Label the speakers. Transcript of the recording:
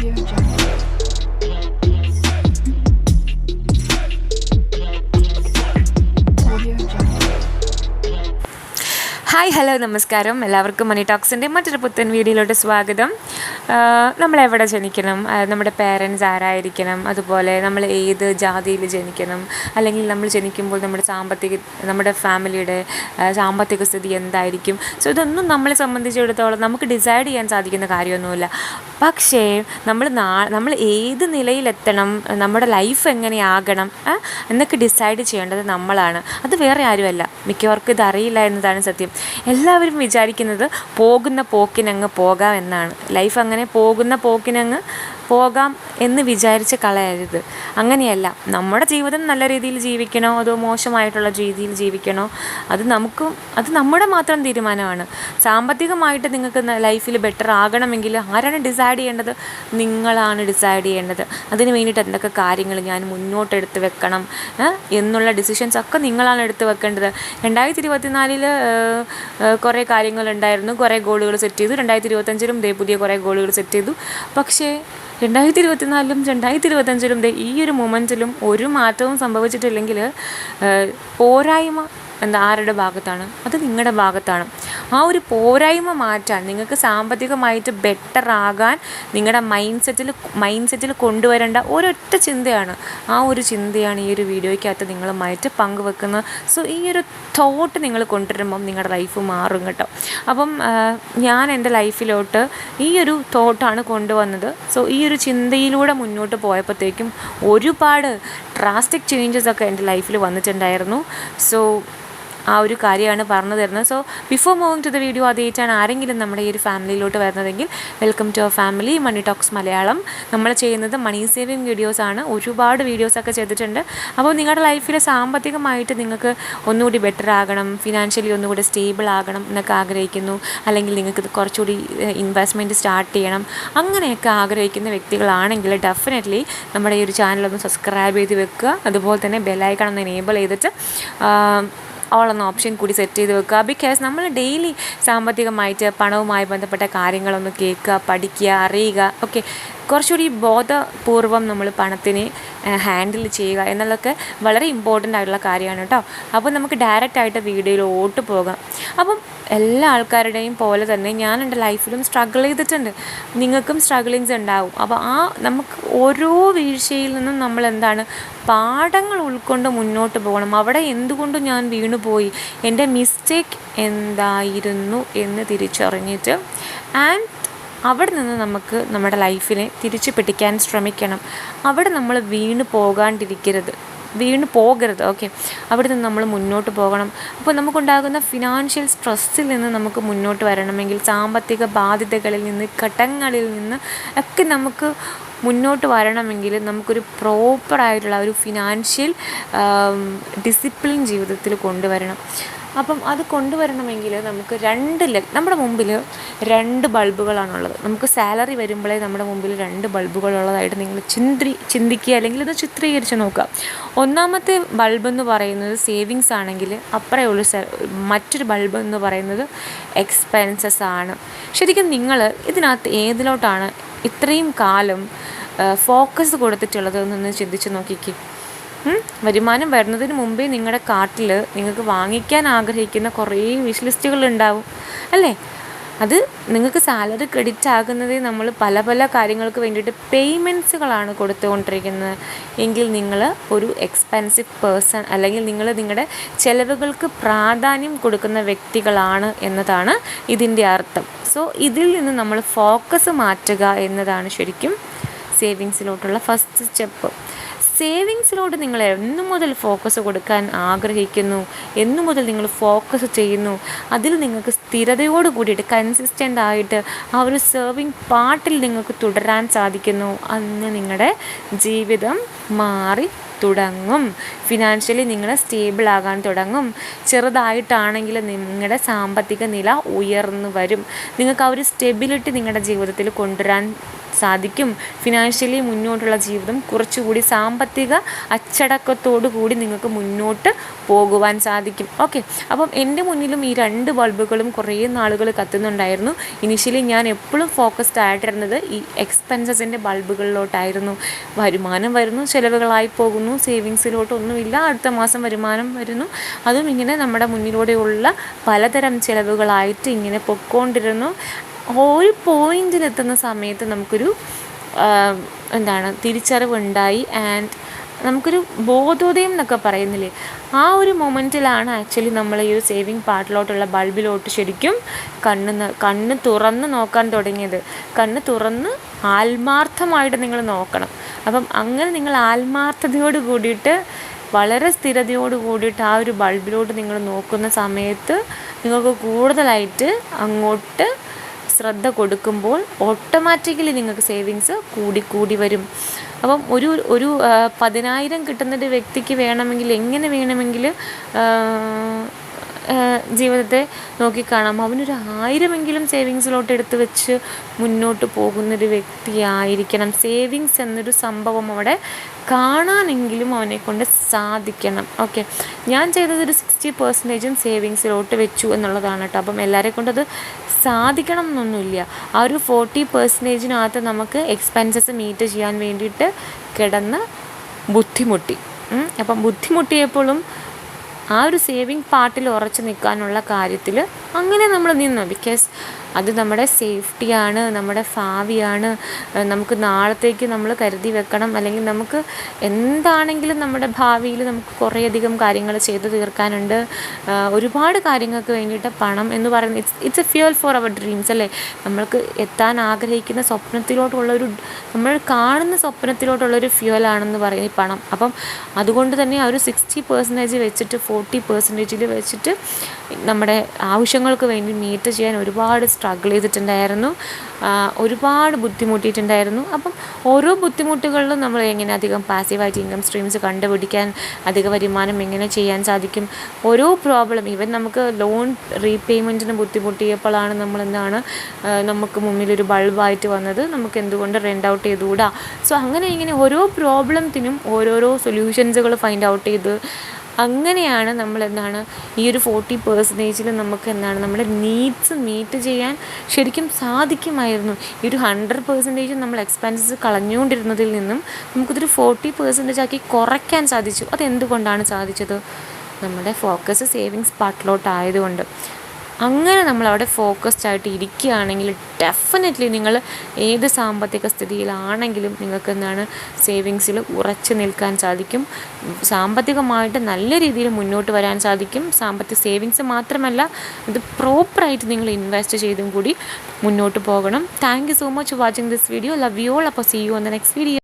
Speaker 1: Audio Jungle.
Speaker 2: Hi hello നമസ്കാരം. എല്ലാവർക്കും മണി ടോക്സിന്റെ മറ്റൊരു പുത്തൻ വീഡിയോയിലോട്ട് സ്വാഗതം. നമ്മളെവിടെ ജനിക്കണം? നമ്മുടെ പേരൻസ് ആരായിരിക്കണം? അതുപോലെ നമ്മൾ ഏത് ജാതിയിൽ ജനിക്കണം? അല്ലെങ്കിൽ നമ്മൾ ജനിക്കുമ്പോൾ നമ്മുടെ സാമ്പത്തിക നമ്മുടെ ഫാമിലിയുടെ സാമ്പത്തിക സ്ഥിതി എന്തായിരിക്കും? സോ ഇതൊന്നും നമ്മളെ സംബന്ധിച്ചിടത്തോളം നമുക്ക് ഡിസൈഡ് ചെയ്യാൻ സാധിക്കുന്ന കാര്യമൊന്നുമില്ല. പക്ഷേ നമ്മൾ നാ നമ്മൾ ഏത് നിലയിലെത്തണം? നമ്മുടെ ലൈഫ് എങ്ങനെയാകണം? എന്നൊക്കെ ഡിസൈഡ് ചെയ്യേണ്ടത് നമ്മളാണ്. അത് വേറെ ആരുമല്ല. മിക്കവർക്കും ഇത് അറിയില്ല എന്നതാണ് സത്യം. എല്ലാവരും വിചാരിക്കുന്നത് പോകുന്ന പോക്കിനങ്ങ് പോകാം എന്നാണ്. ലൈഫ് അങ്ങനെ പോകുന്ന പോക്കിനങ്ങ് പോകാം എന്ന് വിചാരിച്ച് കളയരുത്. അങ്ങനെയല്ല നമ്മുടെ ജീവിതം നല്ല രീതിയിൽ ജീവിക്കണോ? അതോ മോശമായിട്ടുള്ള രീതിയിൽ ജീവിക്കണോ? അത് നമുക്ക് അത് നമ്മുടെ മാത്രം തീരുമാനമാണ്. സാമ്പത്തികമായിട്ട് നിങ്ങൾക്ക് ലൈഫിൽ ബെറ്റർ ആകണമെങ്കിൽ ആരാണ് ഡിസൈഡ് ചെയ്യേണ്ടത്? നിങ്ങളാണ് ഡിസൈഡ് ചെയ്യേണ്ടത്. അതിന് വേണ്ടിയിട്ട് എന്തൊക്കെ കാര്യങ്ങൾ ഞാൻ മുന്നോട്ടെടുത്ത് വെക്കണം എന്നുള്ള ഡിസിഷൻസ് ഒക്കെ നിങ്ങളാണ് എടുത്ത് വെക്കേണ്ടത്. രണ്ടായിരത്തി ഇരുപത്തിനാലിൽ കുറേ കാര്യങ്ങളുണ്ടായിരുന്നു. കുറേ ഗോളുകൾ സെറ്റ് ചെയ്തു. രണ്ടായിരത്തി ഇരുപത്തഞ്ചിലും ദേ പുതിയ കുറേ ഗോളുകൾ സെറ്റ് ചെയ്തു. പക്ഷേ രണ്ടായിരത്തി ഇരുപത്തിനാലിലും രണ്ടായിരത്തി ഇരുപത്തഞ്ചിലും ദേ ഈ ഒരു മൊമെന്റിലും ഒരു മാറ്റവും സംഭവിച്ചിട്ടില്ലെങ്കിൽ പോരായ്മ എന്താ ആരുടെ ഭാഗത്താണ്? അത് നിങ്ങളുടെ ഭാഗത്താണ്. ആ ഒരു പോരായ്മ മാറ്റാൻ നിങ്ങൾക്ക് സാമ്പത്തികമായിട്ട് ബെറ്റർ ആകാൻ നിങ്ങളുടെ മൈൻഡ് സെറ്റിൽ മൈൻഡ് സെറ്റിൽ കൊണ്ടുവരേണ്ട ഒരൊറ്റ ചിന്തയാണ്. ആ ഒരു ചിന്തയാണ് ഈ ഒരു വീഡിയോയ്ക്കകത്ത് നിങ്ങളുമായിട്ട് പങ്കുവെക്കുന്നത്. സോ ഈ ഒരു തോട്ട് നിങ്ങൾ കൊണ്ടുവരുമ്പം നിങ്ങളുടെ ലൈഫ് മാറും കേട്ടോ. അപ്പം ഞാൻ എന്റെ ലൈഫിലോട്ട് ഈ ഒരു തോട്ടാണ് കൊണ്ടുവന്നത്. സോ ഈ ഒരു ചിന്തയിലൂടെ മുന്നോട്ട് പോയപ്പോഴത്തേക്കും ഒരുപാട് ഡ്രാസ്റ്റിക് ചേഞ്ചസ് ഒക്കെ എന്റെ ലൈഫിൽ വന്നിട്ടുണ്ടായിരുന്നു. സോ ആ ഒരു കാര്യമാണ് പറഞ്ഞു തരുന്നത്. So before moving to the video ആദ്യമായിട്ടാണ് ആരെങ്കിലും നമ്മുടെ ഈ ഒരു ഫാമിലിയിലോട്ട് വരുന്നതെങ്കിൽ welcome to our family money talks Malayalam. നമ്മൾ ചെയ്യുന്നത് മണി സേവിങ് വീഡിയോസാണ് ഒരുപാട് വീഡിയോസൊക്കെ ചെയ്തിട്ടുണ്ട്. അപ്പോൾ നിങ്ങളുടെ ലൈഫിൽ സാമ്പത്തികമായിട്ട് നിങ്ങൾക്ക് ഒന്നുകൂടി ബെറ്റർ ആകണം ഫിനാൻഷ്യലി ഒന്നുകൂടി സ്റ്റേബിൾ ആകണം എന്നൊക്കെ ആഗ്രഹിക്കുന്നു. അല്ലെങ്കിൽ നിങ്ങൾക്ക് കുറച്ചുകൂടി ഇൻവെസ്റ്റ്മെന്റ് സ്റ്റാർട്ട് ചെയ്യണം. അങ്ങനെയൊക്കെ ആഗ്രഹിക്കുന്ന വ്യക്തികളാണെങ്കിൽ ഡെഫിനറ്റ്ലി നമ്മുടെ ഈ ഒരു ചാനലൊന്ന് സബ്സ്ക്രൈബ് ചെയ്ത് വെക്കുക. അതുപോലെ തന്നെ ബെല്ലൈക്കൺ ഒന്ന് എനേബിൾ ചെയ്തിട്ട് എന്ന ഓപ്ഷൻ കൂടി സെറ്റ് ചെയ്ത് വെക്കുക. ബിക്കോസ് നമ്മൾ ഡെയിലി സാമ്പത്തികമായിട്ട് പണവുമായി ബന്ധപ്പെട്ട കാര്യങ്ങളൊന്ന് കേൾക്കുക പഠിക്കുക അറിയുക. ഓക്കെ കുറച്ചുകൂടി ബോധപൂർവം നമ്മൾ പണത്തിനെ ഹാൻഡിൽ ചെയ്യുക എന്നുള്ളതൊക്കെ വളരെ ഇമ്പോർട്ടന്റ് ആയിട്ടുള്ള കാര്യമാണ് കേട്ടോ. അപ്പോൾ നമുക്ക് ഡയറക്റ്റ് ആയിട്ട് വീഡിയോയിലോട്ട് പോകാം. അപ്പം എല്ലാ ആൾക്കാരുടെയും പോലെ തന്നെ ഞാൻ എന്റെ ലൈഫിലും സ്ട്രഗിൾ ചെയ്തിട്ടുണ്ട്. നിങ്ങൾക്കും സ്ട്രഗിളിങ്സ് ഉണ്ടാവും. അപ്പോൾ ആ നമുക്ക് ഓരോ വീഴ്ചയിൽ നിന്നും നമ്മൾ എന്താണ് പാഠങ്ങൾ ഉൾക്കൊണ്ട് മുന്നോട്ട് പോകണം. അവിടെ എന്തുകൊണ്ട് ഞാൻ വീണുപോയി എന്റെ മിസ്റ്റേക്ക് എന്തായിരുന്നു എന്ന് തിരിച്ചറിഞ്ഞിട്ട്. ആൻഡ് അവിടെ നിന്ന് നമുക്ക് നമ്മുടെ ലൈഫിനെ തിരിച്ചു പിടിക്കാൻ ശ്രമിക്കണം. അവിടെ നമ്മൾ വീണ് പോകാണ്ടിരിക്കരുത്. വീണ് പോകരുത് ഓക്കെ അവിടെ നിന്ന് നമ്മൾ മുന്നോട്ട് പോകണം. അപ്പോൾ നമുക്കുണ്ടാകുന്ന ഫിനാൻഷ്യൽ സ്ട്രെസ്സിൽ നിന്ന് നമുക്ക് മുന്നോട്ട് വരണമെങ്കിൽ സാമ്പത്തിക ബാധ്യതകളിൽ നിന്ന് ഘട്ടങ്ങളിൽ നിന്ന് ഒക്കെ നമുക്ക് മുന്നോട്ട് വരണമെങ്കിൽ നമുക്കൊരു പ്രോപ്പറായിട്ടുള്ള ഒരു ഫിനാൻഷ്യൽ ഡിസിപ്ലിൻ ജീവിതത്തിൽ കൊണ്ടുവരണം. അപ്പം അത് കൊണ്ടുവരണമെങ്കിൽ നമുക്ക് രണ്ട് നമ്മുടെ മുമ്പിൽ രണ്ട് ബൾബുകളാണുള്ളത്. നമുക്ക് സാലറി വരുമ്പോഴേ നമ്മുടെ മുമ്പിൽ രണ്ട് ബൾബുകളുള്ളതായിട്ട് നിങ്ങൾ ചിന്തി ചിന്തിക്കുക അല്ലെങ്കിൽ അത് ചിത്രീകരിച്ച് നോക്കുക. ഒന്നാമത്തെ ബൾബ് എന്ന് പറയുന്നത് സേവിങ്സ് ആണെങ്കിൽ അപ്പറേ ഉള്ള മറ്റൊരു ബൾബ് എന്ന് പറയുന്നത് എക്സ്പെൻസസ് ആണ്. ശരിക്കും നിങ്ങൾ ഇതിനകത്ത് ഏതിലോട്ടാണ് ഇത്രയും കാലം ഫോക്കസ് കൊടുത്തിട്ടുള്ളത് എന്നൊന്ന് ചിന്തിച്ച് നോക്കിക്കേ? വരുമാനം വരുന്നതിന് മുമ്പേ നിങ്ങളുടെ കാർട്ടിൽ നിങ്ങൾക്ക് വാങ്ങിക്കാൻ ആഗ്രഹിക്കുന്ന കുറേ വിഷ് ലിസ്റ്റുകൾ ഉണ്ടാവും അല്ലേ? അത് നിങ്ങൾക്ക് സാലറി ക്രെഡിറ്റ് ആകുന്നത് നമ്മൾ പല പല കാര്യങ്ങൾക്ക് വേണ്ടിയിട്ട് പേയ്മെന്റ്സുകളാണ് കൊടുത്തുകൊണ്ടിരിക്കുന്നത്. എങ്കിൽ നിങ്ങൾ ഒരു എക്സ്പെൻസീവ് പേഴ്സൺ അല്ലെങ്കിൽ നിങ്ങൾ നിങ്ങളുടെ ചിലവുകൾക്ക് പ്രാധാന്യം കൊടുക്കുന്ന വ്യക്തികളാണ് എന്നതാണ് ഇതിന്റെ അർത്ഥം. സോ ഇതിൽ നിന്ന് നമ്മൾ ഫോക്കസ് മാറ്റുക എന്നതാണ് ശരിക്കും സേവിങ്സിലോട്ടുള്ള ഫസ്റ്റ് സ്റ്റെപ്പ്. സേവിങ്സിലോട്ട് നിങ്ങൾ എന്നു മുതൽ ഫോക്കസ് കൊടുക്കാൻ ആഗ്രഹിക്കുന്നു എന്നു മുതൽ നിങ്ങൾ ഫോക്കസ് ചെയ്യുന്നു അതിൽ നിങ്ങൾക്ക് സ്ഥിരതയോട് കൂടിയിട്ട് കൺസിസ്റ്റന്റ് ആയിട്ട് ആ ഒരു സേവിങ് പാട്ടിൽ നിങ്ങൾക്ക് തുടരാൻ സാധിക്കുന്നു. അന്ന് നിങ്ങളുടെ ജീവിതം മാറി തുടങ്ങും. ഫിനാൻഷ്യലി നിങ്ങൾ സ്റ്റേബിൾ ആകാൻ തുടങ്ങും. ചെറുതായിട്ടാണെങ്കിൽ നിങ്ങളുടെ സാമ്പത്തിക നില ഉയർന്നു വരും. നിങ്ങൾക്ക് ആ ഒരു സ്റ്റെബിലിറ്റി നിങ്ങളുടെ ജീവിതത്തിൽ കൊണ്ടുവരാൻ സാധിക്കും. ഫിനാൻഷ്യലി മുന്നോട്ടുള്ള ജീവിതം കുറച്ചുകൂടി സാമ്പത്തിക അച്ചടക്കത്തോടു കൂടി നിങ്ങൾക്ക് മുന്നോട്ട് പോകുവാൻ സാധിക്കും. ഓക്കെ അപ്പം എന്റെ മുന്നിലും ഈ രണ്ട് ബൾബുകളും കുറേ നാളുകൾ കത്തുന്നുണ്ടായിരുന്നു. ഇനിഷ്യലി ഞാൻ എപ്പോഴും ഫോക്കസ്ഡ് ആയിട്ടിരുന്നത് ഈ എക്സ്പെൻസസിന്റെ ബൾബുകളിലോട്ടായിരുന്നു. വരുമാനം വരുന്നു ചിലവുകളായി പോകുന്നു സേവിങ്സിലോട്ടൊന്നുമില്ല അടുത്ത മാസം വരുമാനം വരുന്നു. അതും ഇങ്ങനെ നമ്മുടെ മുന്നിലൂടെയുള്ള പലതരം ചിലവുകളായിട്ട് ഇങ്ങനെ പൊയ്ക്കൊണ്ടിരുന്നു ഒരു പോയിന്റിലെത്തുന്ന സമയത്ത് നമുക്കൊരു എന്താണ് തിരിച്ചറിവുണ്ടായി ആൻഡ് നമുക്കൊരു ബോധോദയം എന്നൊക്കെ പറയുന്നില്ലേ? ആ ഒരു മൊമെന്റിലാണ് ആക്ച്വലി നമ്മൾ ഈ ഒരു സേവിങ് പാർട്ടിലോട്ടുള്ള ബൾബിലോട്ട് ശരിക്കും കണ്ണ് കണ്ണ് തുറന്ന് നോക്കാൻ തുടങ്ങിയത്. കണ്ണ് തുറന്ന് ആത്മാർത്ഥമായിട്ട് നിങ്ങൾ നോക്കണം. അപ്പം അങ്ങനെ നിങ്ങൾ ആത്മാർത്ഥതയോട് കൂടിയിട്ട് വളരെ സ്ഥിരതയോട് കൂടിയിട്ട് ആ ഒരു ബൾബിലോട്ട് നിങ്ങൾ നോക്കുന്ന സമയത്ത് നിങ്ങൾക്ക് കൂടുതലായിട്ട് അങ്ങോട്ട് ശ്രദ്ധ കൊടുക്കുമ്പോൾ ഓട്ടോമാറ്റിക്കലി നിങ്ങൾക്ക് സേവിങ്സ് കൂടി കൂടി വരും. അപ്പം ഒരു ഒരു പതിനായിരം കിട്ടുന്നൊരു വ്യക്തിക്ക് വേണമെങ്കിൽ എങ്ങനെ വേണമെങ്കിൽ ജീവിതത്തെ നോക്കിക്കാണാം അവനൊരു ആയിരമെങ്കിലും സേവിങ്സിലോട്ട് എടുത്തു വെച്ച് മുന്നോട്ട് പോകുന്നൊരു വ്യക്തിയായിരിക്കണം. സേവിങ്സ് എന്നൊരു സംഭവം അവിടെ കാണാനെങ്കിലും അവനെ കൊണ്ട് സാധിക്കണം. ഓക്കെ ഞാൻ ചെയ്തത് ഒരു സിക്സ്റ്റി പെർസെന്റേജും സേവിങ്സിലോട്ട് വെച്ചു എന്നുള്ളതാണ് കേട്ടോ അപ്പം എല്ലാവരെ കൊണ്ടത് സാധിക്കണം എന്നൊന്നുമില്ല. ആ ഒരു ഫോർട്ടി പെർസെന്റേജിനകത്ത് നമുക്ക് എക്സ്പെൻസസ് മീറ്റ് ചെയ്യാൻ വേണ്ടിയിട്ട് കിടന്ന് ബുദ്ധിമുട്ടി. അപ്പം ബുദ്ധിമുട്ടിയപ്പോഴും ആ ഒരു സേവിങ് പാർട്ടിൽ ഉറച്ചു നിൽക്കാനുള്ള കാര്യത്തിൽ അങ്ങനെ നമ്മൾ നിന്നു. ബിക്കോസ് അത് നമ്മുടെ സേഫ്റ്റിയാണ് നമ്മുടെ ഭാവിയാണ്. നമുക്ക് നാളത്തേക്ക് നമ്മൾ കരുതി വെക്കണം. അല്ലെങ്കിൽ നമുക്ക് എന്താണെങ്കിലും നമ്മുടെ ഭാവിയിൽ നമുക്ക് കുറേയധികം കാര്യങ്ങൾ ചെയ്തു തീർക്കാനുണ്ട്. ഒരുപാട് കാര്യങ്ങൾക്ക് വേണ്ടിയിട്ട് പണം എന്ന് പറയുന്നത് it's it's a fuel for our dreams അല്ലേ? നമ്മൾക്ക് എത്താൻ ആഗ്രഹിക്കുന്ന സ്വപ്നത്തിലോട്ടുള്ള ഒരു നമ്മൾ കാണുന്ന സ്വപ്നത്തിലോട്ടുള്ള ഒരു ഫ്യൂലാണെന്ന് പറയുന്നത് ഈ പണം. അപ്പം അതുകൊണ്ട് തന്നെ ആ ഒരു സിക്സ്റ്റി പെർസെന്റേജ് വെച്ചിട്ട് ഫോർട്ടി പെർസെന്റേജിൽ വെച്ചിട്ട് നമ്മുടെ ആവശ്യങ്ങൾക്ക് വേണ്ടി മീറ്റ് ചെയ്യാൻ ഒരുപാട് സ്ട്രഗിൾ ചെയ്തിട്ടുണ്ടായിരുന്നു. ഒരുപാട് ബുദ്ധിമുട്ടിയിട്ടുണ്ടായിരുന്നു. അപ്പം ഓരോ ബുദ്ധിമുട്ടുകളിലും നമ്മൾ എങ്ങനെ അധികം പാസീവായിട്ട് ഇൻകം സ്ട്രീംസ് കണ്ടുപിടിക്കാൻ അധിക വരുമാനം എങ്ങനെ ചെയ്യാൻ സാധിക്കും? ഓരോ പ്രോബ്ലം ഈവൻ നമുക്ക് ലോൺ റീപേയ്മെന്റിന് ബുദ്ധിമുട്ടിയപ്പോഴാണ് നമ്മൾ എന്താണ് നമുക്ക് മുന്നിലൊരു ബൾബായിട്ട് വന്നത്. നമുക്ക് എന്തുകൊണ്ട് റെന്റ് ഔട്ട് ചെയ്തുകൂടാ? സോ അങ്ങനെ ഇങ്ങനെ ഓരോ പ്രോബ്ലത്തിനും ഓരോരോ സൊല്യൂഷൻസുകൾ ഫൈൻഡ് ഔട്ട് ചെയ്ത് അങ്ങനെയാണ് നമ്മൾ എന്താണ് ഈ ഒരു ഫോർട്ടി പെർസെന്റേജിൽ നമുക്ക് എന്താണ് നമ്മുടെ നീഡ്സ് മീറ്റ് ചെയ്യാൻ ശരിക്കും സാധിക്കുമായിരുന്നു. ഈ ഒരു ഹൺഡ്രഡ് പെർസെന്റേജ് നമ്മൾ എക്സ്പെൻസസ് കളഞ്ഞുകൊണ്ടിരുന്നതിൽ നിന്നും നമുക്കിതൊരു ഫോർട്ടി പെർസെന്റേജ് ആക്കി കുറയ്ക്കാൻ സാധിച്ചു. അതെന്തുകൊണ്ടാണ് സാധിച്ചത്? നമ്മുടെ ഫോക്കസ് സേവിങ്സ് പാർട്ടിലോട്ടായതുകൊണ്ട് അങ്ങനെ നമ്മൾ അവിടെ ഫോക്കസ്ഡ് ആയിട്ട് ഇരിക്കുകയാണെങ്കിൽ ഡെഫിനറ്റ്ലി നിങ്ങൾ ഏത് സാമ്പത്തിക സ്ഥിതിയിലാണെങ്കിലും നിങ്ങൾക്ക് എന്താണ് സേവിങ്സിൽ ഉറച്ചു നിൽക്കാൻ സാധിക്കും. സാമ്പത്തികമായിട്ട് നല്ല രീതിയിൽ മുന്നോട്ട് വരാൻ സാധിക്കും. സാമ്പത്തിക സേവിങ്സ് മാത്രമല്ല ഇത് പ്രോപ്പറായിട്ട് നിങ്ങൾ ഇൻവെസ്റ്റ് ചെയ്തും കൂടി മുന്നോട്ട് പോകണം. Thank you so much watching this video love you all അപ്പോൾ see you on the next video